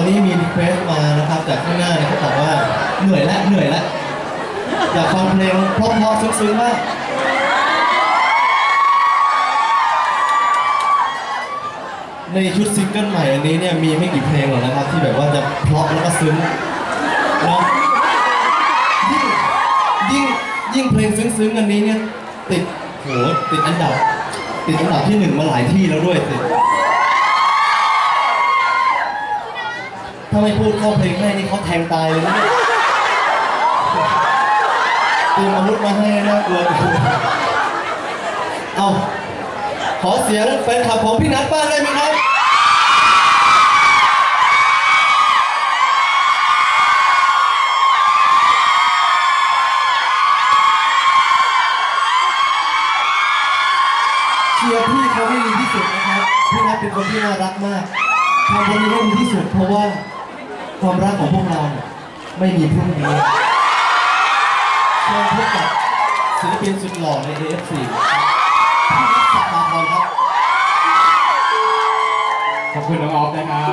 อนนี้มีรีเควสมานะครับจากข้างหน้าเนี่ยเขาบอกว่าเหนื่อยแล้วเหนื่อยแล้วอยากฟังเพลงเพราะๆซึ้งๆมากในชุดซิงเกิลใหม่อันนี้เนี่ยมีไม่กี่เพลงหรอกนะครับ ที่แบบว่าจะเพราะแล้วก็ซึ้งเนาะยิ่งยิ่งยิ่งเพลงซึ้งๆอันนี้เนี่ยติดโหติดอันดับ ติดอันดับที่หนึ่งมาหลายที่แล้วด้วยติด ถ้าไม่พูดเข้าเพลงให้นี่เขาแทงตายเลยนะเตรียมอาวุธมาให้น่ากลัวเอาขอเสียงแฟนคลับของพี่นัทบ้างได้ไหมครับเชียร์พี่เขาให้ดีที่สุดนะครับ พี่นัทเป็นคนที่น่ารักมากทำวันนี้ให้ดีที่สุดเพราะว่า ความรักของพวกเราเนี่ยไม่มีพรุ่งนี้เชิญพบกับศิลปินสุดหล่อใน AF4 พี่นัทสัปดาห์ทองครับ ขอบคุณน้องออฟนะครับ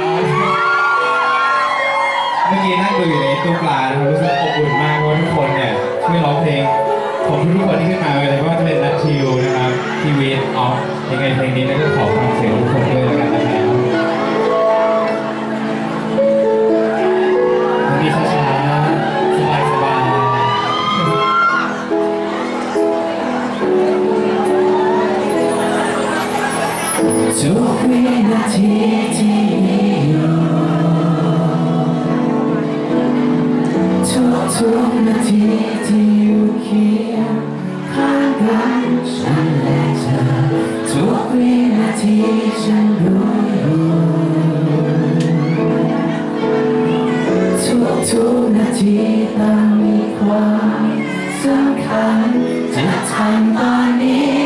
เมื่อกี้นั่งดูอยู่ในตู้ปลานะครับรู้สึกอบอุ่นมากเพราะว่าทุกคนเนี่ยช่วยร้องเพลงของทุกคนที่ขึ้นมาเลยไม่ว่าจะเป็นนัทชิวนะครับทีวีออฟยังไงเพลงนี้นะก็ขอฟังเสียงทุกคนด้วย วินาทีที่มีอยู่ทุกทุกนาทีที่อยู่เคียงข้างกันฉันและเธอทุกวินาทีฉันรู้อยู่ทุกทุกนาทีต่างมีความสำคัญจะทำตอนนี้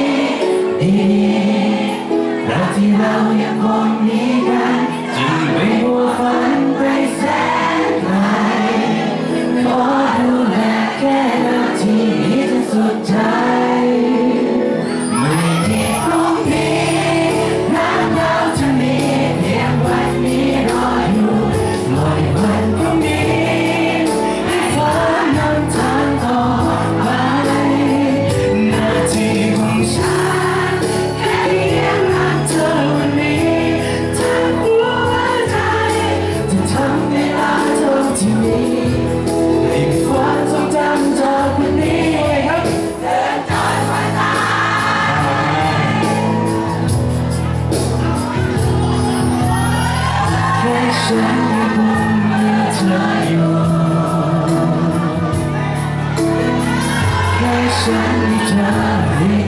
ยังคงมีกันจึงไม่มัวฝันไปแส ฉันยัง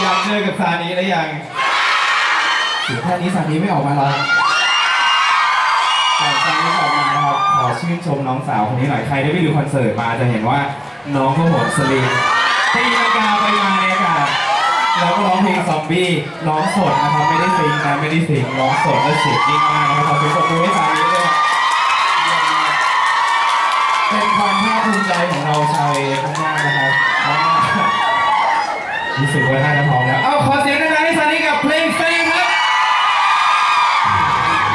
อยากเจอกับซานีแล้วยังถึงแค่นี้ซานีไม่ออกมาหรอก่อนซานีออกมานะครับขอชื่นชมน้องสาวคนนี้หน่อยใครได้ไปดูคอนเสิร์ตมาจะเห็นว่าน้องเขาโหดสลิงตีลังกาไปมาในอากาศแล้วก็ร้องเพลงซอมบี้ร้องสดนะครับไม่ได้ซิงนะไม่ได้ซิงร้องสดและเสียงยิ่งมากนะครับขอเสียงปรบมือให้ซานีด้วยเป็นความภาคภูมิใจของเราชาวเอมากๆนะครับ รู้สึกว่าน่าจะพร้อมแล้ว เอาขอเสียงดังนให้ซานิกับเพล